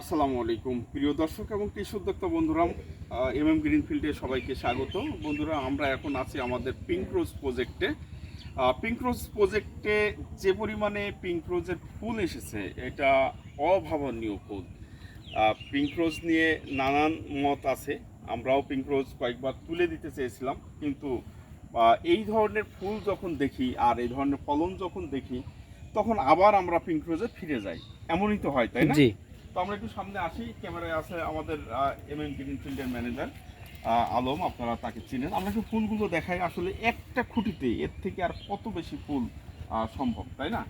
আসসালামু আলাইকুম। প্রিয় দর্শক এবং কৃষি উদ্যোক্তা বন্ধুরা এম এম গ্রিনফিল্ডে সবাইকে স্বাগত। বন্ধুরা, আমরা এখন আছি আমাদের পিঙ্ক রোজ প্রজেক্টে পিঙ্ক রোজ প্রজেক্টে যে পরিমাণে পিঙ্ক রোজের ফুল এসেছে, এটা অভাবনীয় ফুল। পিঙ্ক রোজ নিয়ে নানান মত আছে, আমরাও পিঙ্ক রোজ কয়েকবার তুলে দিতে চেয়েছিলাম, কিন্তু এই ধরনের ফুল যখন দেখি আর এই ধরনের ফলন যখন দেখি, তখন আবার আমরা পিঙ্ক রোজে ফিরে যাই। এমনই তো হয়, তাই না? তো আমরা একটু সামনে আসি, ক্যামেরায় আছে আমাদের এম এম গ্রিনফিল্ডের ম্যানেজার আলম, আপনারা তাকে চিনেন। আমরা একটু ফুলগুলো দেখাই, আসলে একটা খুঁটিতে এর থেকে আর কত বেশি ফুল সম্ভব, তাই না?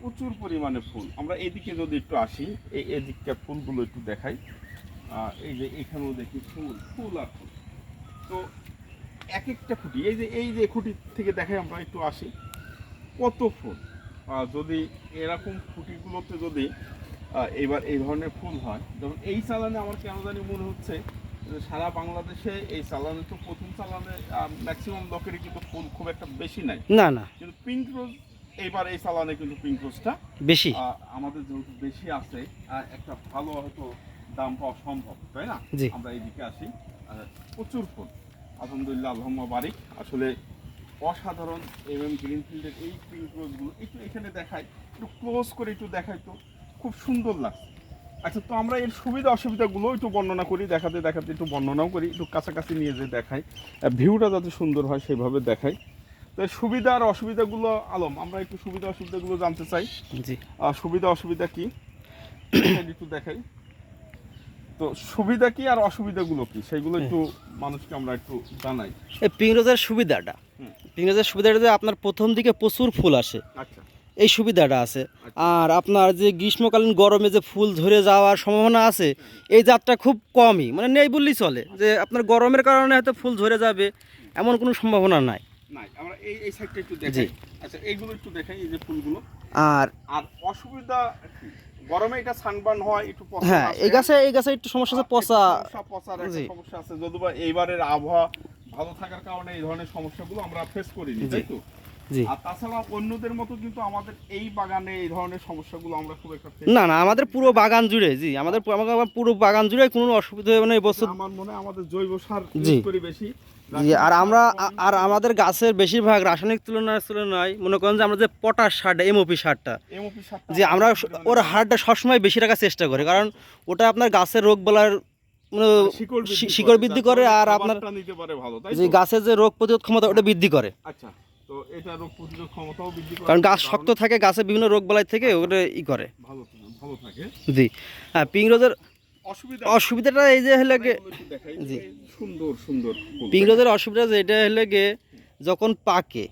প্রচুর পরিমাণে ফুল। আমরা এদিকে যদি একটু আসি, এই এদিককার ফুলগুলো একটু দেখাই। এই যে এখানেও দেখি ফুল ফুল আর ফুল। তো এক একটা খুঁটি, এই যে এই যে খুঁটি থেকে দেখাই আমরা একটু আসি। কত ফুল? যদি এরকম খুঁটিগুলোতে যদি এবার এই ধরনের ফুল হয়। যেমন এই চালানে আমার কেন জানি মনে হচ্ছে সারা বাংলাদেশে এই চালানে তো প্রথম চালানে ম্যাক্সিমাম লোকেরই কিন্তু ফুল খুব একটা বেশি নাই। না না। কিন্তু পিঙ্ক রোজ এইবার এই চালানে কিন্তু পিঙ্ক রোজটা বেশি। আমাদের যেহেতু বেশি আছে একটা ভালো হয়তো দাম পাওয়া সম্ভব তাই না। আমরা এইদিকে আসি প্রচুর ফুল। আলহামদুলিল্লাহ আলহাম্মা বারিক। আসলে অসাধারণ এম এম গ্রিনফিল্ডের এই পিঙ্ক রোজগুলো একটু এখানে দেখায় একটু ক্লোজ করে একটু দেখায় তো। খুব সুন্দর লাগছে। আচ্ছা তো আমরা এর সুবিধা অসুবিধাগুলো একটু বর্ণনা করি দেখাতে দেখাতে একটু বর্ণনাও করি একটু কাছাকাছি নিয়ে যে দেখাই। ভিউটা যাতে সুন্দর হয় সেভাবে দেখাই। তো এর সুবিধা আর অসুবিধাগুলো আলম আমরা একটু সুবিধা অসুবিধাগুলো জানতে চাই। জি। সুবিধা অসুবিধা কি? একটু দেখাই। তো সুবিধা কি আর অসুবিধাগুলো কি? সেইগুলো একটু মানুষকে আমরা একটু জানাই। এই পিংরোজের সুবিধাটা। পিংরোজের সুবিধাটা যে আপনার প্রথম দিকে প্রচুর ফুল আসে। আচ্ছা। এই সুবিধাটা আছে। আর আপনার যে গ্রীষ্মকালীন গরমে যে ফুল ধরে যাওয়ার সম্ভাবনা আছে এই জাতটা খুব কমই। মানে নেই বললেই চলে যে আপনার গরমের কারণে হয়তো ফুল ধরে যাবে এমন কোনো সম্ভাবনা নাই। আচ্ছা আর আর অসুবিধা গরমে এটা সানবার্ন হয় একটু হ্যাঁ এই গাছে এই গাছে একটু সমস্যা আছে পচা। সমস্যা, পচার সমস্যা আছে। যদিও এইবারের আবহাওয়া ভালো থাকার কারণে এই ধরনের সমস্যাগুলো আমরা ফেস করিনি। তাই তো? আর তাছাড়া অন্যদের মতো কিন্তু আমাদের এই বাগানে এই ধরনের সমস্যাগুলো আমরা খুব একটা না না আমাদের পুরো বাগান জুড়ে জি আমাদের পুরো- বাগান জুড়ে কোনো অসুবিধা হবে না এই বছর। আমার মনে হয় আমাদের জৈব সার ইউজ করি বেশি। জি আর আমরা আর আমাদের গাছের বেশিরভাগ রাসায়নিক তুলনায় তুলনায় মনে করেন যে আমরা যে পটাশ সারটা এমওপি সারটা সারটা যে আমরা ওর হারটা সবসময় বেশি রাখার চেষ্টা করি কারণ ওটা আপনার গাছের রোগ বলার মানে শিকড় বৃদ্ধি শিকড় বৃদ্ধি করে আর আপনার যে গাছের যে রোগ প্রতিরোধ ক্ষমতা ওটা বৃদ্ধি করে। আচ্ছা। তো এটা রোগ প্রতিরোধ ক্ষমতাও বৃদ্ধি করে। কারণ গাছ শক্ত থাকে গাছে বিভিন্ন রোগ বালাই থেকে ওটা ই করে। ভালো ভালো থাকে। জি। হ্যাঁ পিংরোজের অসুবিধা অসুবিধাটা এই যে হলে। জি। সুন্দর সুন্দর ফুল। পিংরোজের অসুবিধা যে এটা হলে গে যখন পাকে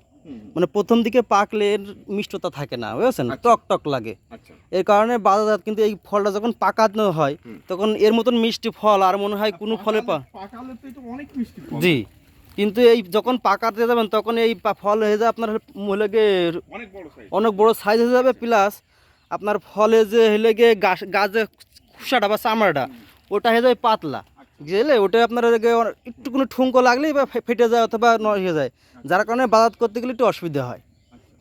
মানে প্রথম দিকে পাকলে এর মিষ্টতা থাকে না বুঝেছেন? আচ্ছা। টক টক লাগে। আচ্ছা। এর কারণে বাজারজাত কিন্তু এই ফলটা যখন পাকানো হয় তখন এর মতন মিষ্টি ফল আর মনে হয় কোনো ফলে পা পাকালে- পাকালে তো অনেক মিষ্টি জি। কিন্তু এই যখন পাকাতে যাবেন তখন এই ফল হয়ে যায় আপনার বড় সাইজ অনেক বড় সাইজ হয়ে যাবে প্লাস আপনার ফলে যে হলে গিয়ে গাছ গাছে খুসাটা বা চামড়াটা ওটা হয়ে যায় পাতলা। গেলে ওটা আপনার হলে গিয়ে অনেক- একটু কোনো ঠুঙ্কো লাগলেই বা ফেটে যায় অথবা হয়ে যায়। যার কারণে বাজার করতে গেলে একটু অসুবিধা হয়।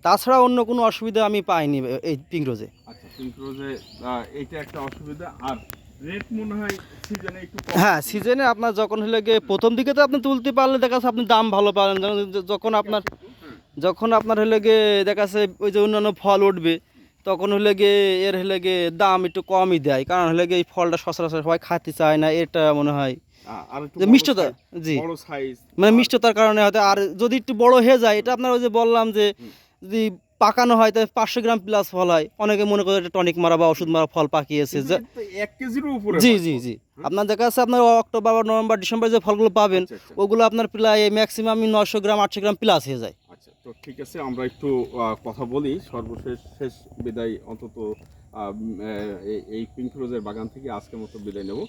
তাছাড়া অন্য কোনো অসুবিধা আমি পাইনি এই পিংরোজে আচ্ছা পিঙ্ক রোজে আহ, এইটা একটা অসুবিধা। আর হয় সিজনে আপনার যখন হলে গিয়ে প্রথম দিকে তো আপনি তুলতে পারলে দেখা যাচ্ছে আপনি দাম ভালো পাবেন। যখন- আপনার যখন আপনার হলে গিয়ে দেখা যাচ্ছে ওই যে অন্যান্য ফল উঠবে তখন হলে গিয়ে এর হলে গিয়ে দাম একটু কমই দেয়। কারণ হলে গিয়ে এই ফলটা সচরাচর সবাই খাতে চায় না এটা মনে হয়। যে মিষ্টতা জি। মানে মিষ্টতার কারণে হয়তো আর যদি একটু বড় হয়ে যায় এটা আপনার ওই যে বললাম যে যদি পাকানো হয় তাহলে পাঁচশো গ্রাম প্লাস ফল হয়। অনেকে মনে করে টনিক মারা বা ওষুধ মারা ফল পাকিয়েছে। যে এক কেজির উপরে জি জি জি। আপনার দেখা যাচ্ছে আপনার অক্টোবর বা নভেম্বর ডিসেম্বর যে ফলগুলো পাবেন আচ্ছা, আচ্ছা। ওগুলো আপনার প্রায় ম্যাক্সিমাম নশো গ্রাম আটশো গ্রাম প্লাস হয়ে যায়। আচ্ছা তো ঠিক আছে আমরা একটু কথা বলি। সর্বশেষ শেষ বিদায় অন্তত এই- পিঙ্ক রোজের বাগান থেকে আজকের মতো বিদায় নেব।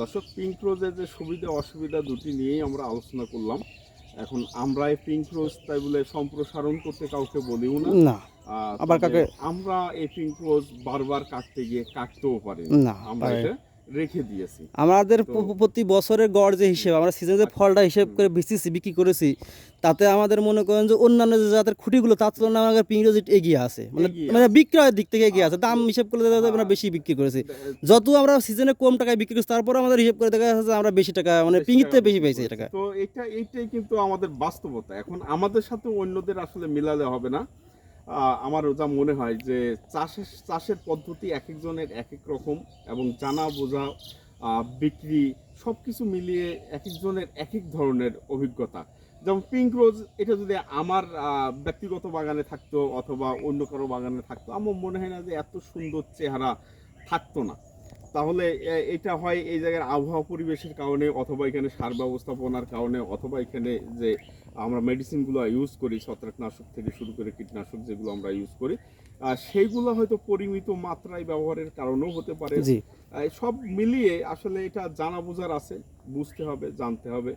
দর্শক পিঙ্ক রোজের যে সুবিধা অসুবিধা দুটি নিয়েই আমরা আলোচনা করলাম। এখন আমরা এই পিঙ্ক রোজ তাই বলে সম্প্রসারণ করতে কাউকে বলিও না। না। আবার কাকে- আমরা এই পিঙ্ক রোজ বারবার কাটতে গিয়ে কাটতেও পারি। না, আমরা এটা রেখে দিয়েছি। আমাদের প্রতি বছরের গড় যে হিসেব আমরা সিজনে যে ফলটা হিসেব করে বেচেছি বিক্রি করেছি তাতে আমাদের মনে করেন যে অন্যান্য যে জাতের খুঁটিগুলো তার তুলনায় আমাদের পিংরোজ এগিয়ে আছে। মানে মানে বিক্রয়ের দিক থেকে এগিয়ে আছে। দাম হিসেব করলে দেখা আমরা বেশি বিক্রি করেছি। যত আমরা সিজনে কম টাকায় বিক্রি করছি তারপরে আমাদের হিসেব করে দেখা যাচ্ছে আমরা বেশি টাকা মানে পিঙিতে বেশি করছি। টাকা। তো এটা এইটাই কিন্তু আমাদের বাস্তবতা। এখন আমাদের সাথে অন্যদের আসলে মিলালে হবে না। আমার যা মনে হয় যে চাষের চাষের পদ্ধতি এক একজনের এক এক রকম এবং জানা, বোঝা বিক্রি সব কিছু মিলিয়ে এক একজনের এক এক ধরনের অভিজ্ঞতা। যেমন পিঙ্ক রোজ এটা যদি আমার ব্যক্তিগত বাগানে থাকতো অথবা অন্য কারও বাগানে থাকতো, আমার মনে হয় না যে এত সুন্দর চেহারা থাকতো না। তাহলে এটা হয় এই জায়গার আবহাওয়া পরিবেশের কারণে অথবা এখানে সার ব্যবস্থাপনার কারণে অথবা এখানে যে আমরা মেডিসিনগুলো ইউজ করি ছত্রাকনাশক থেকে শুরু করে কীটনাশক যেগুলো আমরা ইউজ করি সেইগুলো হয়তো পরিমিত মাত্রায় ব্যবহারের কারণেও হতে পারে। সব মিলিয়ে আসলে এটা জানা বোঝার আছে বুঝতে হবে জানতে হবে।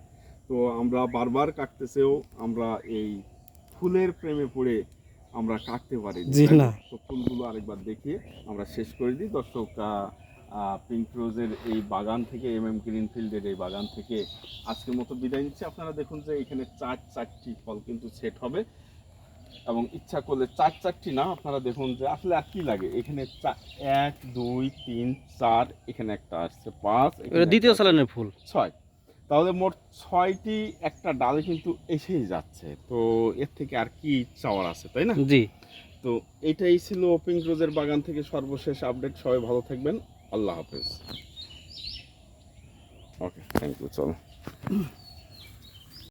তো আমরা বারবার কাটতেছেও আমরা এই ফুলের প্রেমে পড়ে আমরা কাটতে পারি তো ফুলগুলো আরেকবার দেখিয়ে আমরা শেষ করে দিই। দর্শক পিঙ্ক রোজের এই বাগান থেকে এম এম গ্রিনফিল্ডের এই বাগান থেকে আজকের মতো বিদায় নিচ্ছি। আপনারা দেখুন যে এখানে চার চারটি ফল কিন্তু সেট হবে। এবং ইচ্ছা করলে চার চারটি না আপনারা দেখুন যে আসলে আর কি লাগে? এখানে এক দুই তিন চার এখানে একটা আসছে পাঁচ দ্বিতীয় সালানের ফুল। ছয়। তাহলে মোট ছয়টি একটা ডালে কিন্তু এসেই যাচ্ছে। তো এর থেকে আর কি চাওয়ার আছে তাই না? জি। তো এটাই ছিল পিঙ্ক রোজের বাগান থেকে সর্বশেষ আপডেট সবাই ভালো থাকবেন। আল্লাহ হাফেজ। ওকে থ্যাংক ইউ চলো।